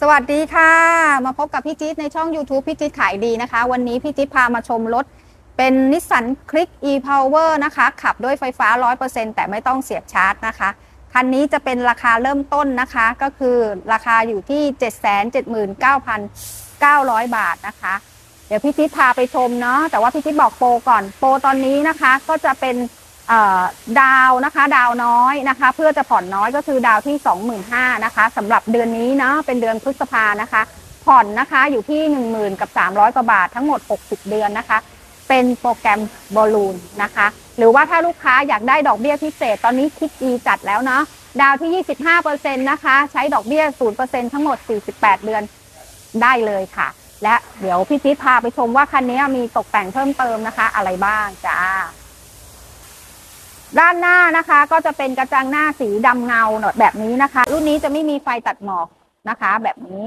สวัสดีค่ะ มาพบกับพี่จิ๊ดในช่อง YouTube พี่จิ๊ดขายดีนะคะ วันนี้พี่จิ๊ดพามาชมรถ เป็นนิสสันคลิก e-power นะคะ ขับด้วยไฟฟ้า 100%แต่ไม่ต้องเสียบชาร์จนะคะ คันนี้จะเป็นราคาเริ่มต้นนะคะ ก็คือราคาอยู่ที่ 779,900 บาทนะคะ เดี๋ยวพี่จิ๊ดพาไปชมเนาะแต่ว่าพี่จิ๊ดบอกโปรก่อนโปรตอนนี้นะคะก็จะเป็น ดาวนะคะดาวน้อยนะคะ เพื่อจะผ่อนน้อยก็คือดาวที่ 25,000นะคะสำหรับเดือนนี้เนาะเป็นเดือนพฤษภานะคะ ผ่อนนะคะอยู่ที่ 10,000กับ300กว่าบาททั้งหมด 60 เดือนนะคะ เป็นโปรแกรมบอลลูนนะคะ หรือว่าถ้าลูกค้าอยากได้ดอกเบี้ยพิเศษ ตอนนี้คิดดีจัดแล้วเนาะดาวที่ 25%นะคะ ใช้ดอกเบี้ย 0%ทั้งหมด 48 เดือนได้เลยค่ะ และเดี๋ยวพี่จิ๊ดพาไปชมว่าคันนี้มีตกแต่งเพิ่มเติมนะคะ อะไรบ้างจ้า ด้านหน้านะคะก็จะเป็นกระจังหน้าสีดำเงาหนอยแบบนี้นะคะ รุ่นนี้จะไม่มีไฟตัดหมอกนะคะ แบบนี้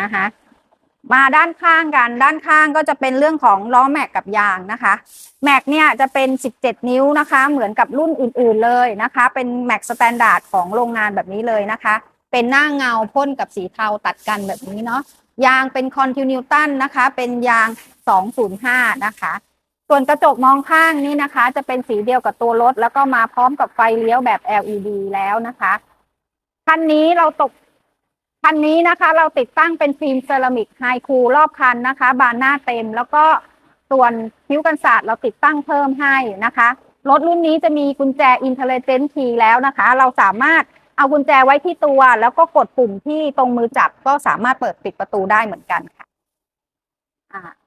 นะคะ มาด้านข้างกัน ด้านข้างก็จะเป็นเรื่องของล้อแม็กกับยางนะคะแม็กเนี่ยจะเป็น 17 นิ้วนะคะ เหมือนกับรุ่นอื่นๆเลยนะคะ เป็นแม็กสแตนดาร์ดของโรงงานแบบนี้เลยนะคะ เป็นหน้าเงาพ่นกับสีเทาตัดกันแบบนี้เนาะยางเป็นคอนติเนียตันนะคะ เป็นยาง 205 นะคะ ส่วนกระจกมองข้างนี่นะคะ จะเป็นสีเดียวกับตัวรถ แล้วก็มาพร้อมกับไฟเลี้ยวแบบ LED แล้วนะคะคันนี้เราตกคันนี้นะคะ เราติดตั้งเป็นฟิล์มเซรามิกไฮคูลรอบคันนะคะ บานหน้าเต็ม แล้วก็ส่วนคิ้วกันศาสตร์เราติดตั้งเพิ่มให้นะคะรถรุ่นนี้จะมีกุญแจ Intelligent Key แล้วนะคะ เราสามารถเอากุญแจไว้ที่ตัว แล้วก็กดปุ่มที่ตรงมือจับก็สามารถเปิดปิดประตูได้เหมือนกันค่ะ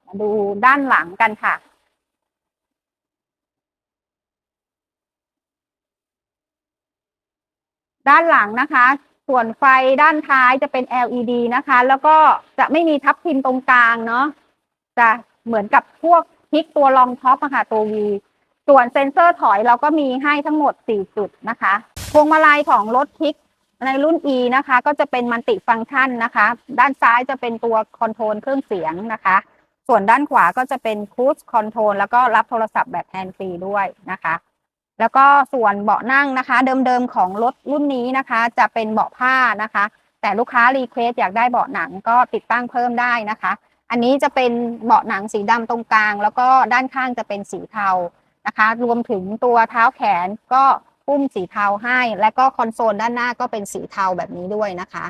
มาดูด้านหลังกันค่ะ ด้านหลังนะคะ ส่วนไฟด้านท้ายจะเป็น LED นะคะ แล้วก็จะไม่มีทับพิมตรงกลางเนาะจะเหมือนกับพวกพิกตัวรองท็อปอะค่ะตัว V ส่วนเซ็นเซอร์ถอยเราก็มีให้ทั้งหมด 4 จุดนะคะพวงมาลัยของรถพิกในรุ่น E นะคะ ก็จะเป็นมัลติฟังก์ชันนะคะ ด้านซ้ายจะเป็นตัวคอนโทรลเครื่องเสียงนะคะ ส่วนด้านขวาก็จะเป็นคูสคอนโทรลแล้วก็รับโทรศัพท์แบบแฮนด์ฟรีด้วยนะคะ แล้วก็ส่วนเบาะนั่งนะคะ เดิมๆของรถรุ่นนี้นะคะ จะเป็นเบาะผ้านะคะ แต่ลูกค้ารีเควสอยากได้เบาะหนังก็ติดตั้งเพิ่มได้นะคะ อันนี้จะเป็นเบาะหนังสีดำตรงกลาง แล้วก็ด้านข้างจะเป็นสีเทานะคะ รวมถึงตัวเท้าแขนก็พุ่มสีเทาให้ และก็คอนโซลด้านหน้าก็เป็นสีเทาแบบนี้ด้วยนะคะ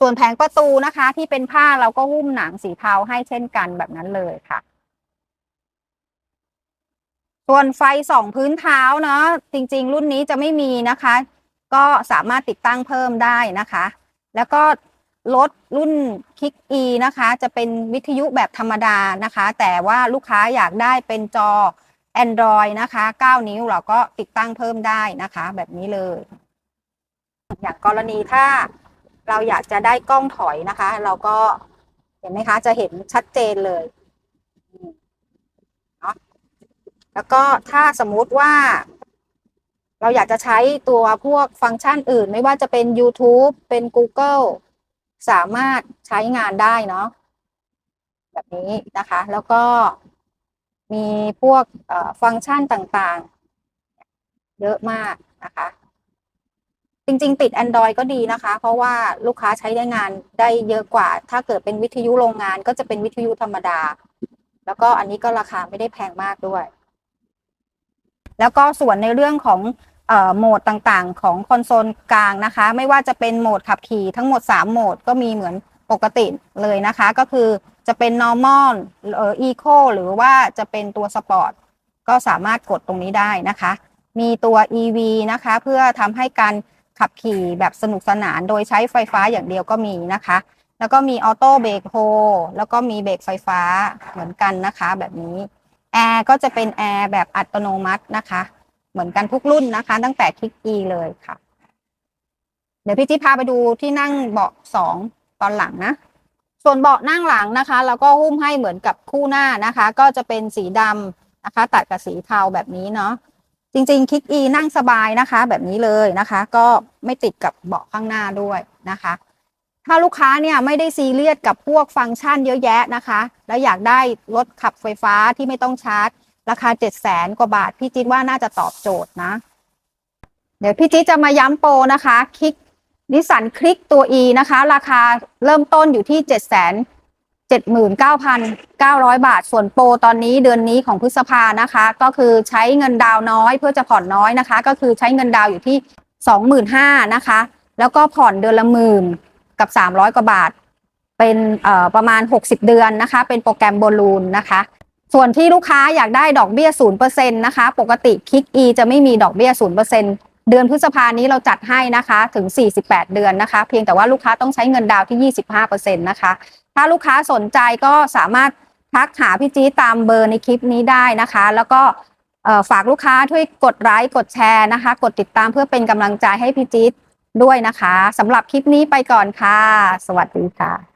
ส่วนแผงประตูนะคะที่เป็นผ้าเราก็หุ้มหนังสีเทาให้เช่นกันแบบนั้นเลยค่ะ ส่วนไฟสองพื้นเท้าเนาะจริง ๆ รุ่นนี้จะไม่มีนะคะ ก็สามารถติดตั้งเพิ่มได้นะคะ แล้วก็รถรุ่นคิก E นะคะ จะเป็นวิทยุแบบธรรมดานะคะ แต่ว่าลูกค้าอยากได้เป็นจอ Android นะคะ 9 นิ้วเราก็ติดตั้งเพิ่มได้นะคะ แบบนี้เลย อย่างกรณีถ้าเราอยากจะได้กล้องถอยนะคะ เราก็เห็นไหมคะ จะเห็นชัดเจนเลย แล้วก็ถ้าสมมุติว่า เราอยากจะใช้ตัวพวกฟังก์ชันอื่น ไม่ว่าจะเป็น YouTube เป็น Google สามารถใช้งานได้เนาะแบบนี้นะคะ แล้วก็มีพวกฟังก์ชันต่างๆ เยอะมากนะคะ จริงๆ ติด Android ก็ดีนะคะ เพราะว่าลูกค้าใช้ได้งานได้เยอะกว่า ถ้าเกิดเป็นวิทยุโรงงานก็จะเป็นวิทยุธรรมดา แล้วก็อันนี้ก็ราคาไม่ได้แพงมากด้วย แล้วก็ส่วนในเรื่องของโหมดต่างๆ ของคอนโซลกลางนะคะ ไม่ว่าจะเป็นโหมดขับขี่ทั้งหมด 3 โหมดก็มีเหมือนปกติเลยนะคะ ก็คือจะเป็น normal เอ่อ eco หรือว่าจะเป็นตัว sport ก็สามารถกดตรงนี้ได้นะคะ มีตัว EV นะคะ เพื่อทำให้การขับขี่แบบสนุกสนานโดยใช้ไฟฟ้าอย่างเดียวก็มีนะคะ แล้วก็มีออโต้เบรกโฮแล้วก็มีเบรกไฟฟ้าเหมือนกันนะคะแบบนี้ แอร์ก็จะเป็นแอร์แบบอัตโนมัตินะคะ เหมือนกันทุกรุ่นนะคะ ตั้งแต่คลิก E เลยค่ะ เดี๋ยวพี่จิ๊บพาไปดูที่นั่งเบาะสองตอนหลังนะส่วนเบาะนั่งหลังนะคะเราก็หุ้มให้เหมือนกับคู่หน้านะคะ ก็จะเป็นสีดำนะคะ ตัดกับสีเทาแบบนี้เนาะจริงๆ คลิก E นั่งสบายนะคะ แบบนี้เลยนะคะ ก็ไม่ติดกับเบาะข้างหน้าด้วยนะคะ ถ้าลูกค้าเนี่ยไม่ได้ซีเรียสกับพวกฟังก์ชันเยอะแยะนะคะ แล้วอยากได้รถขับไฟฟ้าที่ไม่ต้องชาร์จ ราคาเจ็ดแสนกว่าบาท พี่จิ๊ดว่าน่าจะตอบโจทย์นะ เดี๋ยวพี่จิ๊ดจะมาย้ำโปรนะคะคลิกนิสสันคลิกตัว E นะคะ ราคาเริ่มต้นอยู่ที่7 7 9 9 0 0 บาท ส่วนโปรตอนนี้เดือนนี้ของพฤษภานะคะ ก็คือใช้เงินดาวน้อยเพื่อจะผ่อนน้อยนะคะ ก็คือใช้เงินดาวอยู่ที่ 25,000นะคะ แล้วก็ผ่อนเดือนละหมื่น กับ 300 กว่าบาท เป็นประมาณ 60 เดือนนะคะ เป็นโปรแกรมโบลูนนะคะ ส่วนที่ลูกค้าอยากได้ดอกเบี้ย0%นะคะ ปกติคลิก E จะไม่มีดอกเบี้ย0%เดือนพฤษภานี้เราจัดให้นะคะถึง 48 เดือนนะคะ เพียงแต่ว่าลูกค้าต้องใช้เงินดาวน์ที่ 25%นะคะ ถ้าลูกค้าสนใจก็สามารถทักหาพี่จี๊ดตามเบอร์ในคลิปนี้ได้นะคะ แล้วก็ฝากลูกค้าช่วยกดไลค์กดแชร์นะคะ กดติดตามเพื่อเป็นกำลังใจให้พี่จี๊ด ด้วยนะคะสำหรับคลิปนี้ไปก่อนค่ะ สวัสดีค่ะ